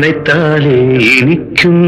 நினைத்தாலே இனிக்கும்.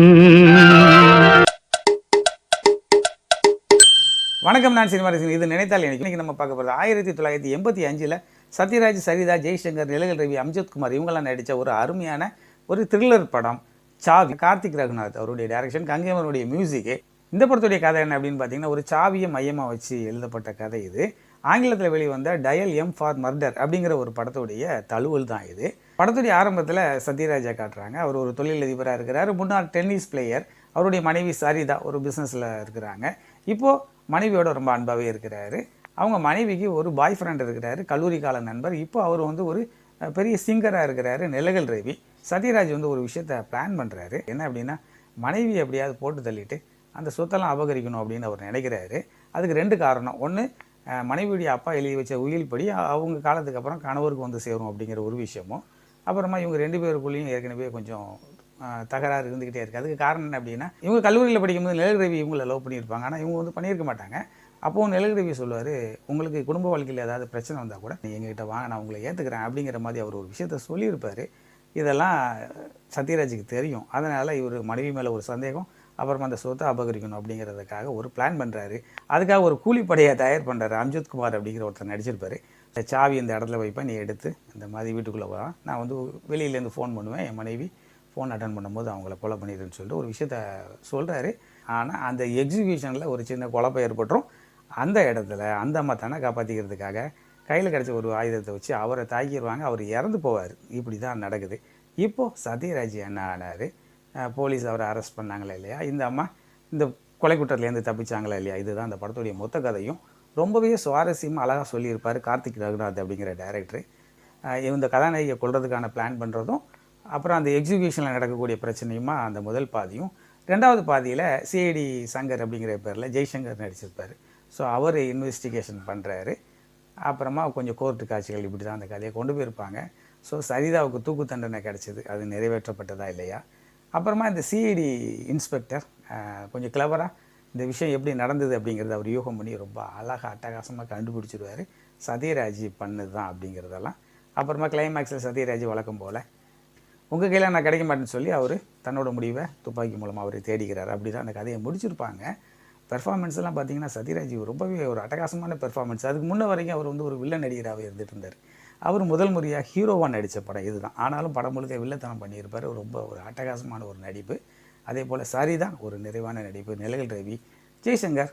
வணக்கம் நான் சினிமாரசன் இது நினைத்தால் எனக்கு இன்னைக்கு நம்ம பார்க்க போகிறது ஆயிரத்தி தொள்ளாயிரத்தி எண்பத்தி அஞ்சில் சத்யராஜ் சரிதா ஜெய்சங்கர் நிலகல் ரவி அம்ஜத் குமார் இவங்கெல்லாம் நடித்த ஒரு அருமையான ஒரு த்ரில்லர் படம் சாவி. கார்த்திக் ரகுநாத் அவருடைய டைரக்ஷன் கங்கைமனுடைய மியூசிக்கு இந்த படத்துடைய கதை என்ன அப்படின்னு பார்த்தீங்கன்னா ஒரு சாவியை மையமாக வச்சு எழுதப்பட்ட கதை இது. ஆங்கிலத்தில் வெளிவந்த டயல் எம் ஃபார் மர்டர் அப்படிங்கிற ஒரு படத்துடைய தழுவல் தான் இது. படத்துடைய ஆரம்பத்தில் சத்யராஜா காட்டுறாங்க. அவர் ஒரு தொழிலதிபராக இருக்கிறார். முன்னாள் டென்னிஸ் பிளேயர் அவருடைய மனைவி சரிதா ஒரு பிஸ்னஸில் இருக்கிறாங்க. இப்போது மனைவியோட ரொம்ப அன்பாகவே இருக்கிறாரு. அவங்க மனைவிக்கு ஒரு பாய் ஃப்ரெண்ட் இருக்கிறாரு கல்லூரி கால நண்பர். இப்போ அவர் வந்து ஒரு பெரிய சிங்கராக இருக்கிறாரு நிலகல் ரவி. சத்யராஜ் வந்து ஒரு விஷயத்த பிளான் பண்ணுறாரு என்ன அப்படின்னா மனைவி எப்படியாவது போட்டு தள்ளிட்டு அந்த சொத்தெல்லாம் அபகரிக்கணும் அப்படின்னு அவர் நினைக்கிறாரு. அதுக்கு ரெண்டு காரணம். ஒன்று மனைவியுடைய அப்பா எழுதி வச்ச உயில் படி அவங்க காலத்துக்கு அப்புறம் கணவருக்கு வந்து சேரும் அப்படிங்கிற ஒரு விஷயமும். அப்புறமா இவங்க ரெண்டு பேருக்குள்ளேயும் ஏற்கனவே கொஞ்சம் தகராறு இருந்துக்கிட்டே இருக்குது அதுக்கு காரணம் என்ன அப்படின்னா இவங்க கல்லூரியில் படிக்கும்போது நிலகிரவி இவங்கள லவ் பண்ணியிருப்பாங்க. ஆனால் இவங்க வந்து பண்ணியிருக்க மாட்டாங்க. அப்போது நிலகிரவி சொல்லுவார் உங்களுக்கு குடும்ப வாழ்க்கையில் ஏதாவது பிரச்சனை வந்தால் கூட நீ எங்ககிட்ட வாங்க நான் உங்களை ஏற்றுக்கிறேன் அப்படிங்கிற மாதிரி அவர் ஒரு விஷயத்த சொல்லியிருப்பார். இதெல்லாம் சத்யராஜுக்கு தெரியும். அதனால் இவர் மனைவி மேலே ஒரு சந்தேகம் அப்புறம் அந்த சொத்தை அபகரிக்கணும் அப்படிங்கிறதுக்காக ஒரு பிளான் பண்ணுறாரு அதுக்காக ஒரு கூலிப்படையை தயார் பண்ணுறாரு அம்ஜித் குமார் அப்படிங்கிற ஒருத்தர் நடிச்சிருப்பார். இந்த சாவி இந்த இடத்துல வைப்பேன் நீ எடுத்து இந்த மாதிரி வீட்டுக்குள்ளே வா. நான் வந்து வெளியிலேருந்து ஃபோன் பண்ணுவேன் என் மனைவி ஃபோன் அட்டன் பண்ணும்போது அவங்கள கொலை பண்ணிடுன்னு சொல்லிட்டு ஒரு விஷயத்த சொல்கிறாரு ஆனால் அந்த எக்ஸிபியூஷனில் ஒரு சின்ன குழப்பம் ஏற்பட்டுரும். அந்த இடத்துல அந்த அம்மா தானே காப்பாற்றிக்கிறதுக்காக கையில் கிடச்ச ஒரு ஆயுதத்தை வச்சு அவரை தாக்கிடுவாங்க. அவர் இறந்து போவார். இப்படி தான் நடக்குது. இப்போது சத்யராஜ் என்ன ஆனார்? போலீஸ் அவரை அரெஸ்ட் பண்ணாங்களா இல்லையா? இந்த அம்மா இந்த கொலை குற்றத்துலேருந்து தப்பிச்சாங்களா இல்லையா? இதுதான் அந்த படத்துடைய மொத்த கதையும். ரொம்பவே சுவாரஸ்யமாக அழகாக சொல்லியிருப்பார் கார்த்திக் ரகுநாத் அப்படிங்கிற டைரக்டர் இந்த கதாநாயகியை கொள்றதுக்கான பிளான் பண்ணுறதும் அப்புறம் அந்த எக்ஸிகியூஷனில் நடக்கக்கூடிய பிரச்சனையுமா அந்த முதல் பாதியும். ரெண்டாவது பாதியில் சிஐடி சங்கர் அப்படிங்கிற பேரில் ஜெய்சங்கர் நடிச்சிருப்பார். ஸோ அவர் இன்வெஸ்டிகேஷன் பண்ணுறாரு அப்புறமா கொஞ்சம் கோர்ட்டு காட்சிகள் இப்படி தான் அந்த கதையை கொண்டு போயிருப்பாங்க. ஸோ சரிதாவுக்கு தூக்கு தண்டனை கிடச்சிது. அது நிறைவேற்றப்பட்டதா இல்லையா? அப்புறமா இந்த சிஐடி இன்ஸ்பெக்டர் கொஞ்சம் கிளவராக இந்த விஷயம் எப்படி நடந்தது அப்படிங்கிறத அவர் யூகம் பண்ணி ரொம்ப அழகாக அட்டகாசமாக கண்டுபிடிச்சிருவார். சத்யராஜ் பண்ணது தான் அப்படிங்கிறதெல்லாம். அப்புறமா கிளைமேக்ஸில் சத்யராஜ் வழக்கம் போல் உங்கள் கையில் நான் கிடைக்க மாட்டேன்னு சொல்லி அவர் தன்னோட முடிவை துப்பாக்கி மூலமாக அவர் தேடிக்கிறார். அப்படி தான் அந்த கதையை முடிச்சிருப்பாங்க. பெர்ஃபார்மன்ஸ்லாம் பார்த்தீங்கன்னா சத்யராஜ் ரொம்பவே ஒரு அட்டகாசமான பெர்ஃபார்மன்ஸ் அதுக்கு முன்ன வரைக்கும் அவர் வந்து ஒரு வில்லன் நடிகராகவே இருந்துகிட்டு இருந்தார். அவர் முதல் முறையாக ஹீரோவாக நடித்த படம் இதுதான். ஆனாலும் படம் முழுக்க வில்லத்தனம் பண்ணியிருப்பார். ரொம்ப ஒரு அட்டகாசமான ஒரு நடிப்பு. அதே போல் சரிதான் ஒரு நிறைவான நடிப்பு. நிலகல் ரவி ஜெய்சங்கர்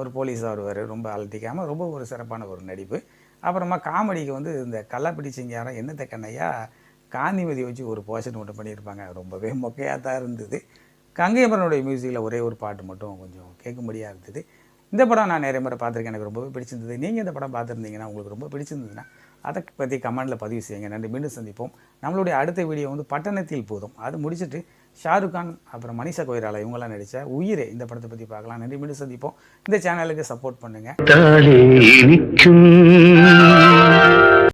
ஒரு போலீஸாக வருவார். ரொம்ப அலட்டிக்காமல் ரொம்ப ஒரு சிறப்பான ஒரு நடிப்பு. அப்புறமா காமெடிக்கு வந்து இந்த கள்ளப்பிடி சிங்காரம் என்னத்த கண்ணையா காந்திமதி வச்சு ஒரு போர்ஷன் மட்டும் பண்ணியிருப்பாங்க. ரொம்பவே மொக்கையாக தான் இருந்தது கங்கையமரனுடைய மியூசிக்கில் ஒரே ஒரு பாட்டு மட்டும் கொஞ்சம் கேட்கும்படியாக இருந்தது. இந்த படம் நான் நிறைய முறை பார்த்துருக்கேன். எனக்கு ரொம்பவே பிடிச்சிருந்தது. நீங்கள் இந்த படம் பார்த்துருந்தீங்கன்னா உங்களுக்கு ரொம்ப பிடிச்சிருந்ததுன்னா அதை பற்றி கமெண்டில் பதிவு செய்யுங்க. நன்றி. மீண்டும் சந்திப்போம். நம்மளுடைய அடுத்த வீடியோ வந்து பட்டணத்தில் போதும். அது முடிச்சுட்டு ஷாருக் கான் அப்புறம் மனிஷா கொய்ராலா இவங்கெல்லாம் நடித்த உயிரே இந்த படத்தை பற்றி பார்க்கலாம். நன்றி. மீண்டும் சந்திப்போம். இந்த சேனலுக்கு சப்போர்ட் பண்ணுங்கள்